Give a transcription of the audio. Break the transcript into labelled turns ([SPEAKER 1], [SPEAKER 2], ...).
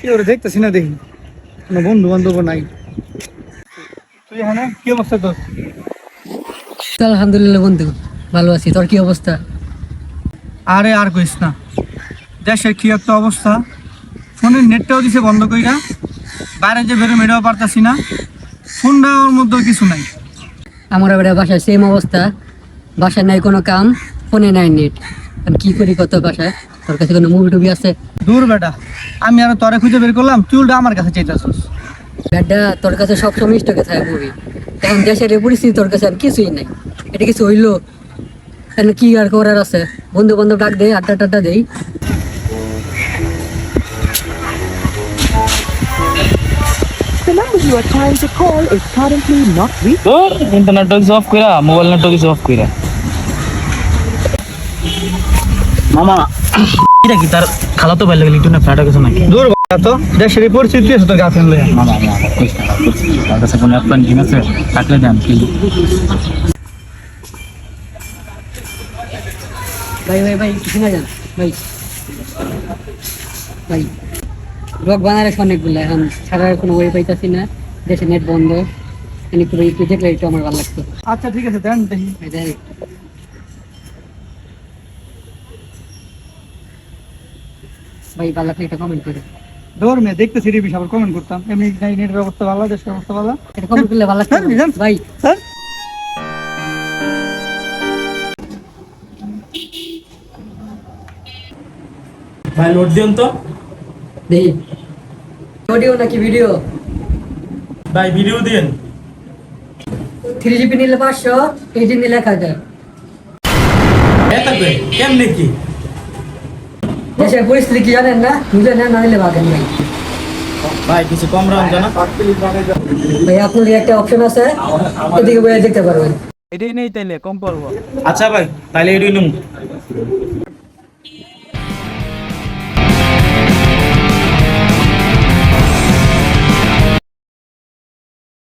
[SPEAKER 1] কি ওরে দেখতেছি না দেখি? কোনো বন্ধু বান্ধব নাই। তুই এখানে কি অবস্থা তোর?
[SPEAKER 2] আলহামদুলিল্লাহ বন্ধু ভালো আছি। তোর কি অবস্থা?
[SPEAKER 1] আরে আর কইস না। দেশের কি একটা অবস্থা? ফোনের নেটটাও দিছে বন্ধ কইরা। বাইরে যে বেরো মেটাও পারতাছি না। ফোনটা ওর মধ্যেও কিছু নাই।
[SPEAKER 2] আমার আবার বাসায় সেম অবস্থা। বাসায় নাই কোনো কাম ফোনে নাই নেট। আমি কি করি কত বাসায়? তোর কাছে কোনো মুভি টুভি আছে?
[SPEAKER 1] দূর বেটা আমি আর তোরে খুঁজে বের করলাম উল্টা আমার কাছে চাইতাছিস।
[SPEAKER 2] ব্যাডটা তোর কাছে সবসময় স্টকে থাকে মুভি এখন দেশের এই পরিস্থিতি তোর কাছে আর কিছুই নাই। এটা কিছু হইল? এখন কি আর করার আছে? বন্ধু বান্ধব ডাক দে আড্ডা টাড্ডা দেই।
[SPEAKER 3] The number you are trying to call is currently not reachable.
[SPEAKER 4] তোর ইন্টারনেট অফ কইরা মোবাইল নেট কিছু অফ কইরা। মামা এটা কি তার একটু না ফ্ল্যাটে গেছে নাকি?
[SPEAKER 1] দূর তো দেশের এই পরিস্থিতি আছে তোর গার্লফ্রেন্ড লইয়া
[SPEAKER 4] মামা মামা না তার কাছে কোনো অ্যাপ্লান ঠিক আছে থাকলে দেন কি
[SPEAKER 2] ভাই ভাই ভাই কিছু না যান ভাই। ভাই ব্লগ বানারে অনেকগুলো এখন ছাড়ার কোনো ওয়ে পাইতাছি না। দেশে নেট বন্ধ। একটু দেখলে একটু আমার ভালো লাগতো।
[SPEAKER 1] আচ্ছা ঠিক আছে দেন দেখি।
[SPEAKER 2] ভাই ভালো লাগলে একটা কমেন্ট করে
[SPEAKER 1] মেয়ে দেখতেছি রিবিশ আবার কমেন্ট করতাম। এমনি নাই নেটের ব্যবস্থা ভালো দেশের ব্যবস্থা ভালো।
[SPEAKER 2] এটা কমেন্ট করলে ভালো
[SPEAKER 1] হ্যাঁ,
[SPEAKER 2] ভাই।
[SPEAKER 1] স্যার।
[SPEAKER 4] ভাই লোড দিন তো।
[SPEAKER 2] দেখি অডিও নাকি ভিডিও
[SPEAKER 4] ভাই ভিডিও দিন
[SPEAKER 2] থ্রি জিবি নিলে পাঁচশো এইট নিলে এক হাজার।
[SPEAKER 4] এটা কেমনে কি?
[SPEAKER 2] দেশের পরিস্থিতি কি জানেন না? বুঝলেন না না নিলে ভাগেন ভাই।
[SPEAKER 4] ভাই কিছু কম রাখুন জানা?
[SPEAKER 2] ভাই আপনার একটা অপশন আছে। এদিকে বয়ে দেখতে পারবেন।
[SPEAKER 4] এটাই নেই তাইলে কম পড়ব। আচ্ছা ভাই তাইলে এটাই নিম